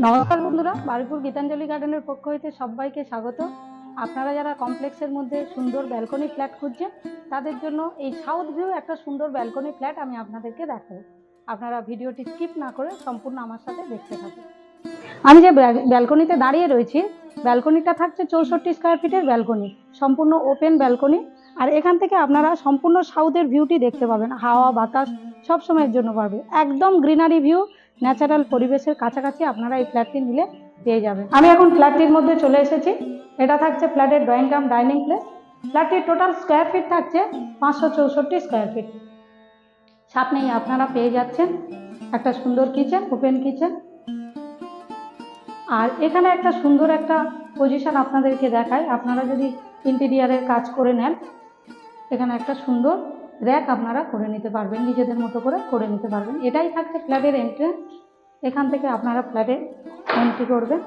নমস্কার বন্ধুরা বারিপুর গীতাঞ্জলি গার্ডেনের পক্ষ হইতে সবাইকে স্বাগত। আপনারা যারা কমপ্লেক্সের মধ্যে সুন্দর ব্যালকনি ফ্ল্যাট খুঁজছেন, তাদের জন্য এই সাউথ ভিউ একটা সুন্দর ব্যালকনি ফ্ল্যাট আমি আপনাদেরকে দেখাবো। আপনারা ভিডিওটি স্কিপ না করে সম্পূর্ণ আমার সাথে দেখতে থাকুন। আমি যে ব্যালকনিতে দাঁড়িয়ে রয়েছি, ব্যালকনিটা থাকছে চৌষট্টি স্কোয়ার ফিটের ব্যালকনি, সম্পূর্ণ ওপেন ব্যালকনি। আর এখান থেকে আপনারা সম্পূর্ণ সাউথের ভিউটি দেখতে পাবেন, হাওয়া, বাতাস সব সময়ের জন্য পাবে। একদম গ্রিনারি ভিউ ন্যাচারাল পরিবেশের কাছাকাছি আপনারা এই ফ্ল্যাটটি নিলে পেয়ে যাবেন। আমি এখন ফ্ল্যাটটির মধ্যে চলে এসেছি। এটা থাকছে ফ্ল্যাটের ড্রয়িং কাম ডাইনিং প্লেস ফ্ল্যাটটির টোটাল স্কোয়ার ফিট থাকছে পাঁচশো চৌষট্টি স্কোয়ার ফিট সামনেই আপনারা পেয়ে যাচ্ছেন একটা সুন্দর কিচেন ওপেন কিচেন আর এখানে একটা সুন্দর একটা পজিশন আপনাদেরকে দেখায় আপনারা যদি ইন্টেরিয়ারের কাজ করে নেন, এখানে একটা সুন্দর র্যাক আপনারা করে নিতে পারবেন, নিজেদের মতো করে করে নিতে পারবেন। এটাই থাকছে ফ্ল্যাটের এন্ট্রেন্স এখান থেকে আপনারা ফ্ল্যাটে এন্ট্রি করবেন।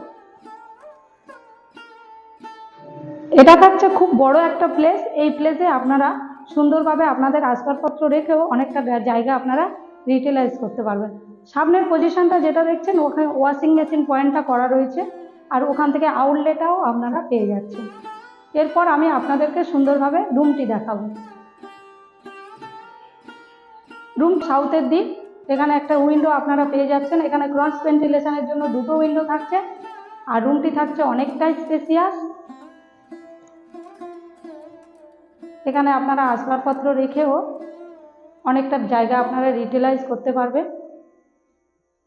এটা থাকছে খুব বড় একটা প্লেস এই প্লেসে আপনারা সুন্দরভাবে আপনাদের আসবাবপত্র রেখেও অনেকটা জায়গা আপনারা রিটেলাইজ করতে পারবেন। সামনের পজিশনটা যেটা দেখছেন, ওখানে ওয়াশিং মেশিন পয়েন্টটা করা রয়েছে। আর ওখান থেকে আউটলেটাও আপনারা পেয়ে যাচ্ছেন। এরপর আমি আপনাদেরকে সুন্দরভাবে রুমটি দেখাবো। রুম সাউথের দিক। এখানে একটা উইন্ডো আপনারা পেয়ে যাচ্ছেন। এখানে ক্রস ভেন্টিলেশনের জন্য দুটো উইন্ডো থাকছে। আর রুমটি থাকছে অনেকটাই স্পেসিয়াস এখানে আপনারা আসবাবপত্র রেখেও অনেকটা জায়গা আপনারা রিটেলাইজ করতে পারবেন।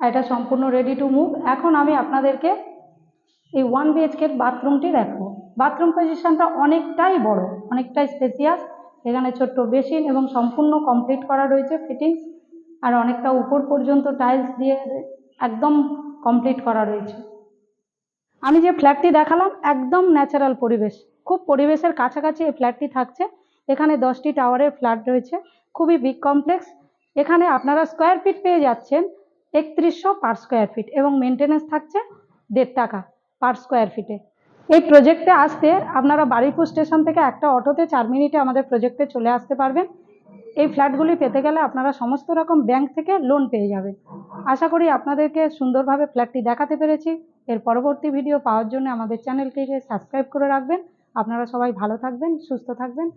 এটা সম্পূর্ণ রেডি টু মুভ এখন আমি আপনাদেরকে এই ওয়ান বিএচকের বাথরুমটি দেখাবো। বাথরুম পজিশনটা অনেকটাই বড়, অনেকটাই স্পেসিয়াস এখানে ছোট্ট বেসিন এবং সম্পূর্ণ কমপ্লিট করা রয়েছে ফিটিংস আর অনেকটা উপর পর্যন্ত টাইলস দিয়ে একদম কমপ্লিট করা রয়েছে। আমি যে ফ্ল্যাটটি দেখালাম, একদম ন্যাচারাল পরিবেশ। খুব পরিবেশের কাছাকাছি এই ফ্ল্যাটটি থাকছে। এখানে দশটি টাওয়ারের ফ্ল্যাট রয়েছে। খুবই বিগ কমপ্লেক্স এখানে আপনারা স্কোয়ার ফিট পেয়ে যাচ্ছেন একত্রিশশো পার স্কোয়ার ফিট এবং মেনটেনেন্স থাকছে দেড় টাকা পার স্কোয়ার ফিটে এই প্রজেক্টে আসতে আপনারা বারুইপুর স্টেশন থেকে একটা অটোতে চার মিনিটে আমাদের প্রজেক্টে চলে আসতে পারবেন। এই ফ্ল্যাটগুলি পেতে গেলে আপনারা সমস্ত রকম ব্যাংক থেকে লোন পেয়ে যাবেন। আশা করি আপনাদেরকে সুন্দরভাবে ফ্ল্যাটটি দেখাতে পেরেছি। এর পরবর্তী ভিডিও পাওয়ার জন্য আমাদের চ্যানেলটিকে সাবস্ক্রাইব করে রাখবেন। আপনারা সবাই ভালো থাকবেন, সুস্থ থাকবেন।